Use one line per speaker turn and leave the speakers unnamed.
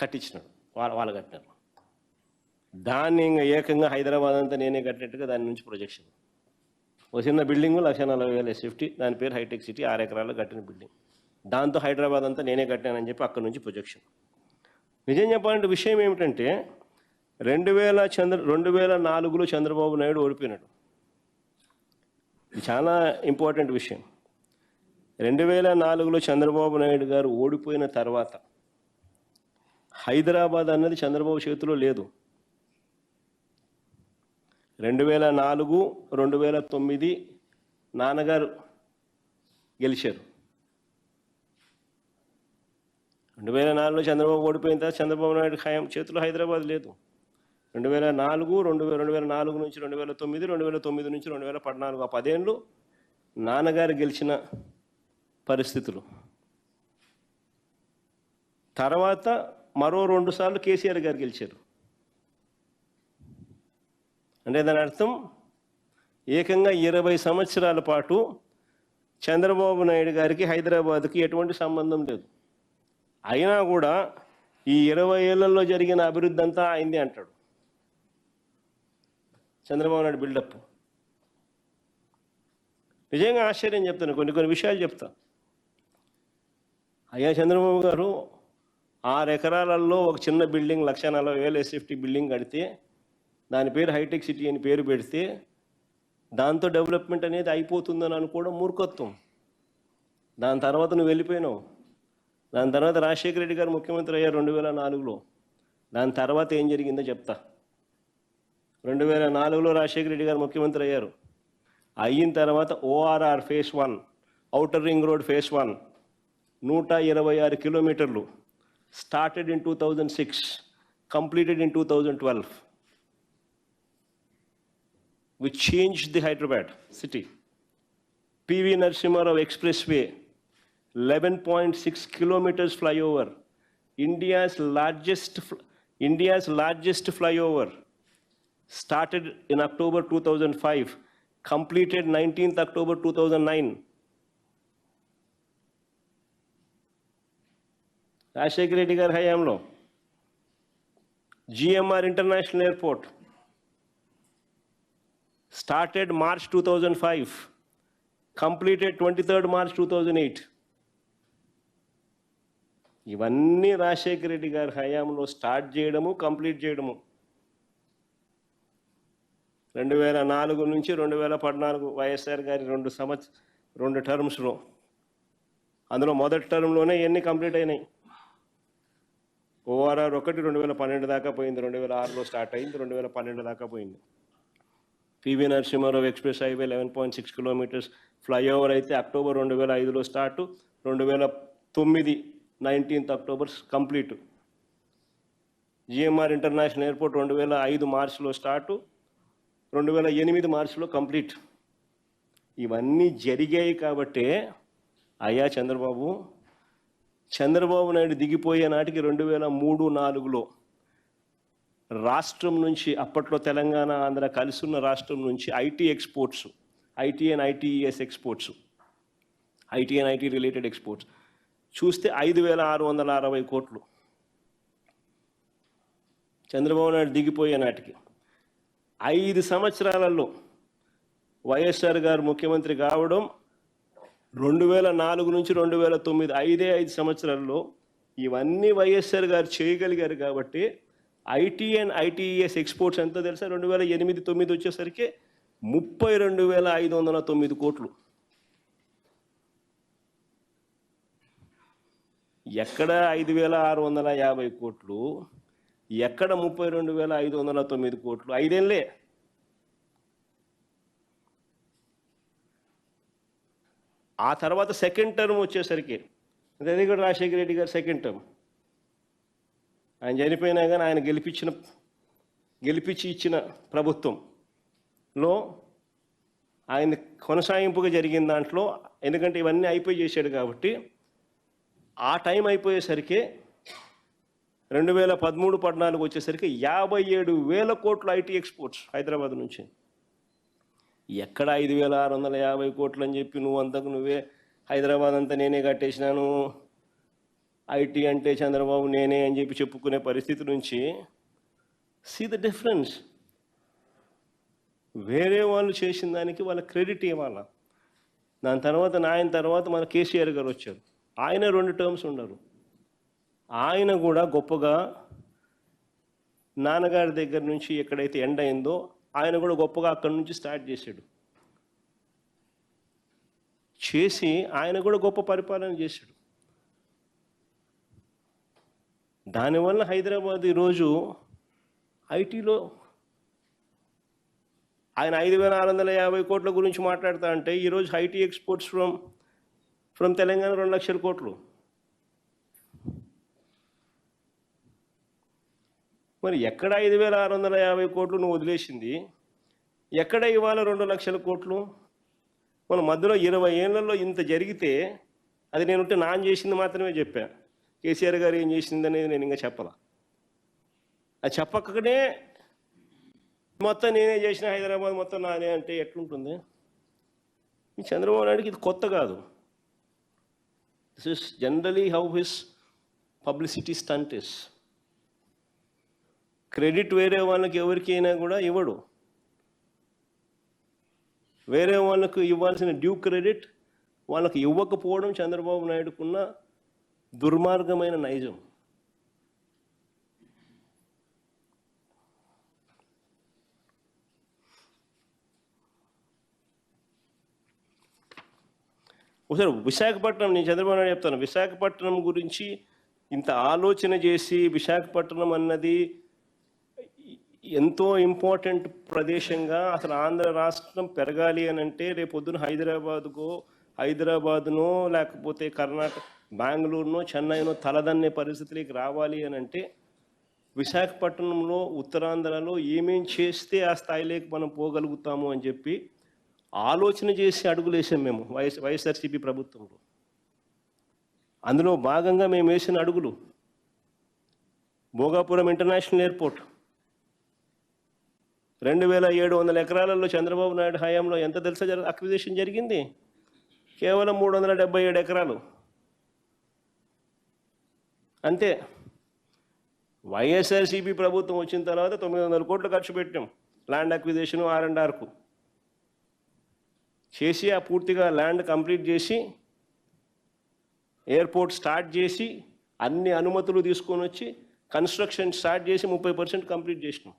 కట్టించినాడు. వాళ్ళ వాళ్ళు కట్టినారు. దాన్ని ఇంకా ఏకంగా హైదరాబాద్ అంతా నేనే కట్టినట్టుగా దాని నుంచి ప్రొజెక్షన్ ఒక చిన్న బిల్డింగ్ లక్ష నలభై వేల ఎస్ఎఫ్టీ దాని పేరు హైటెక్ సిటీ ఆరు ఎకరాల్లో కట్టిన బిల్డింగ్ దాంతో హైదరాబాద్ అంతా నేనే కట్టానని చెప్పి అక్కడ నుంచి ప్రొజెక్షన్ నిజం చెప్పాలంటే విషయం ఏమిటంటే రెండు వేల చంద్ర రెండు వేల నాలుగులో చంద్రబాబు నాయుడు ఓడిపోయినాడు. ఇది చాలా ఇంపార్టెంట్ విషయం. రెండు వేల నాలుగులో చంద్రబాబు నాయుడు గారు ఓడిపోయిన తర్వాత హైదరాబాద్ అన్నది చంద్రబాబు చేతిలో లేదు. రెండు వేల నాలుగు రెండు వేల తొమ్మిది నాన్నగారు గెలిచారు. రెండు వేల నాలుగులో చంద్రబాబు ఓడిపోయిన తర్వాత చంద్రబాబు నాయుడు ఖాయం చేతిలో హైదరాబాద్ లేదు. రెండు వేల నాలుగు రెండు వేల రెండు వేల నాలుగు నుంచి రెండు వేల తొమ్మిది రెండు వేల తొమ్మిది నుంచి రెండు వేల పద్నాలుగు ఆ పదేళ్ళు నాన్నగారు గెలిచిన పరిస్థితులు. తర్వాత మరో రెండు సార్లు కేసీఆర్ గారు గెలిచారు. అంటే దాని అర్థం ఏకంగా ఇరవై సంవత్సరాల పాటు చంద్రబాబు నాయుడు గారికి హైదరాబాద్కి ఎటువంటి సంబంధం లేదు. అయినా కూడా ఈ ఇరవై ఏళ్ళలో జరిగిన అభివృద్ధి అంతా అయింది అంటాడు. చంద్రబాబు నాయుడు బిల్డప్. నిజంగా ఆశ్చర్యం చెప్తాను కొన్ని కొన్ని విషయాలు చెప్తా. అయ్యా చంద్రబాబు గారు ఆరు ఎకరాలలో ఒక చిన్న బిల్డింగ్ లక్ష నలభై వేలు ఎస్ఎఫ్టీ బిల్డింగ్ కడితే దాని పేరు హైటెక్ సిటీ అని పేరు పెడితే దాంతో డెవలప్మెంట్ అనేది అయిపోతుందని అనుకోవడం మూర్ఖత్వం. దాని తర్వాత నువ్వు వెళ్ళిపోయినావు. దాని తర్వాత రాజశేఖర రెడ్డి గారు ముఖ్యమంత్రి అయ్యారు రెండు వేల నాలుగులో. దాని తర్వాత ఏం జరిగిందో చెప్తా. రెండు వేల నాలుగులో రాజశేఖర రెడ్డి గారు ముఖ్యమంత్రి అయ్యారు. అయిన తర్వాత ORR phase one outer ring road phase one నూట ఇరవై ఆరు కిలోమీటర్లు. started in 2006, completed in 2012, which changed the Hyderabad city. PV Narasimharao Expressway, 11.6 kilometers flyover, India's largest, India's largest flyover, started in October 2005, completed 19th October 2009, Rajasekhara Reddy గారి హయాంలో GMR international airport started March two thousand five completed twenty third March two thousand eight. ఇవన్నీ రాజశేఖర రెడ్డి గారి హయాంలో start చేయడము complete చేయడము. రెండు వేల నాలుగు నుంచి రెండు వేల పద్నాలుగు వైఎస్ఆర్ గారి రెండు సంవత్సర రెండు టర్మ్స్లో. అందులో మొదటి టర్మ్లోనే ఎన్ని కంప్లీట్ అయినాయి. ఓఆర్ఆర్ ఒకటి రెండు వేల పన్నెండు దాకా పోయింది రెండు వేల ఆరులో స్టార్ట్ అయింది రెండు వేల పన్నెండు దాకా పోయింది. PV Narasimha Rao express highway eleven point six kilometres flyover అయితే అక్టోబర్ రెండు వేల ఐదులో స్టార్ట్ రెండు వేల తొమ్మిది nineteenth October complete. GMR international airport రెండు వేల ఐదు మార్చిలో స్టార్ట్ రెండు వేల ఎనిమిది మార్చిలో కంప్లీట్. ఇవన్నీ జరిగాయి కాబట్టే అయ్యా చంద్రబాబు చంద్రబాబు నాయుడు దిగిపోయే నాటికి రెండు వేల మూడు నాలుగులో రాష్ట్రం నుంచి అప్పట్లో తెలంగాణ ఆంధ్ర కలిసున్న రాష్ట్రం నుంచి IT exports IT and ITES exports IT and IT related exports. చూస్తే ఐదు వేల ఆరు వందల అరవై కోట్లు. చంద్రబాబు నాయుడు దిగిపోయే నాటికి ఐదు సంవత్సరాలలో వైఎస్ఆర్ గారు ముఖ్యమంత్రి కావడం రెండు వేల నాలుగు నుంచి రెండు వేల తొమ్మిది ఐదే ఐదు సంవత్సరాల్లో ఇవన్నీ వైఎస్ఆర్ గారు చేయగలిగారు కాబట్టి ఐటీ అండ్ ఐటీఎస్ ఎక్స్పోర్ట్స్ ఎంతో తెలుసా? రెండు వేల ఎనిమిది తొమ్మిది వచ్చేసరికి ముప్పై రెండు వేల ఐదు వందల తొమ్మిది కోట్లు. ఎక్కడ ఐదు వేల ఆరు వందల యాభై కోట్లు? ఎక్కడ ముప్పై రెండు వేల ఐదు వందల తొమ్మిది కోట్లు? ఐదేళ్ళే. ఆ తర్వాత సెకండ్ టర్మ్ వచ్చేసరికి. అది కూడా రాజశేఖర రెడ్డి గారు సెకండ్ టర్మ్ ఆయన చనిపోయినా కానీ ఆయన గెలిపించిన గెలిపించి ఇచ్చిన ప్రభుత్వంలో ఆయన కొనసాగింపుగా జరిగిన దాంట్లో ఎందుకంటే ఇవన్నీ అయిపోయి చేశాడు కాబట్టి ఆ టైం అయిపోయేసరికి రెండు వేల పదమూడు పద్నాలుగు వచ్చేసరికి యాభై ఏడు వేల కోట్లు ఐటీ ఎక్స్పోర్ట్స్ హైదరాబాద్ నుంచి. ఎక్కడ ఐదు వేల ఆరు వందల యాభై కోట్లు అని చెప్పి నువ్వు అంతకు నువ్వే హైదరాబాద్ అంతా నేనే కట్టేసినాను. ఐటీ అంటే చంద్రబాబు నేనే అని చెప్పి చెప్పుకునే పరిస్థితి నుంచి సీ ద డిఫరెన్స్ వేరే వాళ్ళు చేసిన దానికి వాళ్ళ క్రెడిట్ ఇవ్వాల? దాని తర్వాత ఆయన తర్వాత మన కేసీఆర్ గారు వచ్చారు. ఆయన రెండు టర్మ్స్ ఉండరు. ఆయన కూడా గొప్పగా నాన్నగారి దగ్గర నుంచి ఎక్కడైతే ఎండ్ అయిందో ఆయన కూడా గొప్పగా అక్కడి నుంచి స్టార్ట్ చేశాడు. చేసి ఆయన కూడా గొప్ప పరిపాలన చేశాడు. దానివల్ల హైదరాబాద్ ఈరోజు ఐటీలో ఆయన ఐదు వేల ఆరు వందల యాభై కోట్ల గురించి మాట్లాడుతా అంటే ఈరోజు IT exports from from Telangana రెండు లక్షల కోట్లు. మరి ఎక్కడ ఐదు వేల ఆరు వందల యాభై కోట్లు నువ్వు వదిలేసింది? ఎక్కడ ఇవాళ రెండు లక్షల కోట్లు? మన మధ్యలో ఇరవై ఏళ్ళలో ఇంత జరిగితే అది నేనుంటే నాన్ చేసింది మాత్రమే చెప్పా. కేసీఆర్ గారు ఏం చేసింది అనేది నేను ఇంకా చెప్పాల. అది చెప్పకనే మొత్తం నేనే చేసిన హైదరాబాద్ మొత్తం నానే అంటే ఎట్లుంటుంది? ఈ చంద్రబాబు నాయుడుకి ఇది కొత్త కాదు. This is generally how his publicity stunt is credit వేరే వాళ్ళకి ఎవరికి అయినా కూడా ఇవ్వడు. వేరే వాళ్ళకు ఇవ్వాల్సిన డ్యూ క్రెడిట్ వాళ్ళకి ఇవ్వకపోవడం చంద్రబాబు నాయుడుకున్న దుర్మార్గమైన నైజం. ఒకసారి విశాఖపట్నం నేను చంద్రబాబు నాయుడు చెప్తాను విశాఖపట్నం గురించి ఇంత ఆలోచన చేసి విశాఖపట్నం అన్నది ఎంతో ఇంపార్టెంట్ ప్రదేశంగా అసలు ఆంధ్ర రాష్ట్రం పెరగాలి అని అంటే రేపు పొద్దున హైదరాబాద్కో హైదరాబాద్నో లేకపోతే కర్ణాటక బెంగళూరునో చెన్నైనో తలదన్నే పరిస్థితులకి రావాలి అని అంటే విశాఖపట్నంలో ఉత్తరాంధ్రలో ఏమేం చేస్తే ఆ స్థాయిలోకి మనం పోగలుగుతాము అని చెప్పి ఆలోచన చేసి అడుగులేసాం మేము వైఎస్ వైఎస్ఆర్సీపీ ప్రభుత్వంలో. అందులో భాగంగా మేము వేసిన అడుగులు భోగాపురం ఇంటర్నేషనల్ ఎయిర్పోర్ట్. రెండు వేల ఏడు వందల ఎకరాలలో చంద్రబాబు నాయుడు హయాంలో ఎంత తెలుసా జరి అక్విజిషన్ జరిగింది? కేవలం మూడు వందల డెబ్బై ఏడు ఎకరాలు. అంతే. వైఎస్ఆర్సీపీ ప్రభుత్వం వచ్చిన తర్వాత తొమ్మిది వందల కోట్లు ఖర్చు పెట్టాం. ల్యాండ్ అక్విజిషన్ ఆర్ అండ్ ఆర్కు. చేసి ఆ పూర్తిగా ల్యాండ్ కంప్లీట్ చేసి ఎయిర్పోర్ట్ స్టార్ట్ చేసి అన్ని అనుమతులు తీసుకొని వచ్చి కన్స్ట్రక్షన్ స్టార్ట్ చేసి ముప్పై పర్సెంట్ కంప్లీట్ చేసినాం.